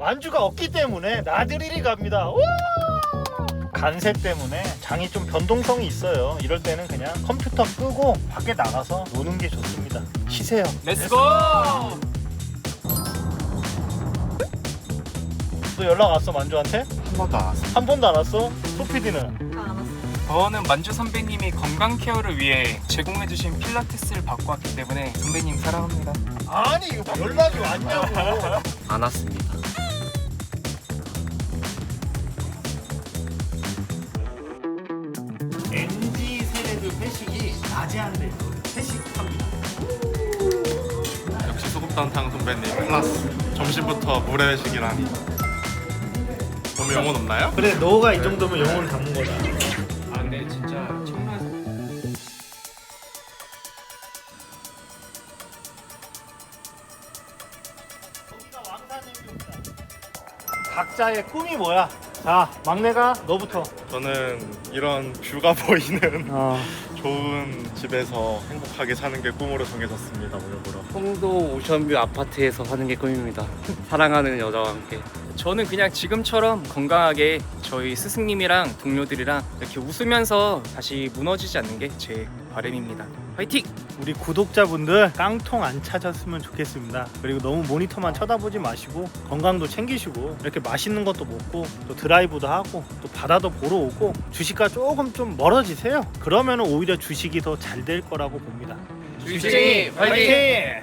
만주가 없기 때문에 나들이를 갑니다. 우! 간세 때문에 장이 좀 변동성이 있어요. 이럴 때는 그냥 컴퓨터 끄고 밖에 나가서 노는 게 좋습니다. 쉬세요. 렛츠고! 또 연락 왔어 만주한테? 한 번도 안 왔어요. 한 번도 안 왔어? 소피디는? 저는 만주 선배님이 건강 케어를 위해 제공해주신 필라테스를 받고 왔기 때문에 선배님 사랑합니다. 아니 이거 연락이 왔냐고. 안 왔습니다. 회식이 낮에 한대. 회식합니다. 역시 소금단탕 선배님 클라스. 점심부터 물회 회식이라니. 너무 영혼 없나요? 그래 너가 이 정도면 영혼을 담은 거다. 아 근데 진짜 청라에서 각자의 꿈이 뭐야? 자 막내가 너부터. 저는 이런 뷰가 보이는 어. 좋은 집에서 행복하게 사는 게 꿈으로 정해졌습니다. 오늘부로. 송도 오션뷰 아파트에서 사는 게 꿈입니다. 사랑하는 여자와 함께. 저는 그냥 지금처럼 건강하게 저희 스승님이랑 동료들이랑 이렇게 웃으면서 다시 무너지지 않는 게 제 바람입니다. 화이팅! 우리 구독자분들 깡통 안 찾았으면 좋겠습니다. 그리고 너무 모니터만 쳐다보지 마시고 건강도 챙기시고 이렇게 맛있는 것도 먹고 또 드라이브도 하고 또 바다도 보러 오고 주식과 조금 좀 멀어지세요. 그러면 오히려 주식이 더 잘 될 거라고 봅니다. 주식쟁이 화이팅!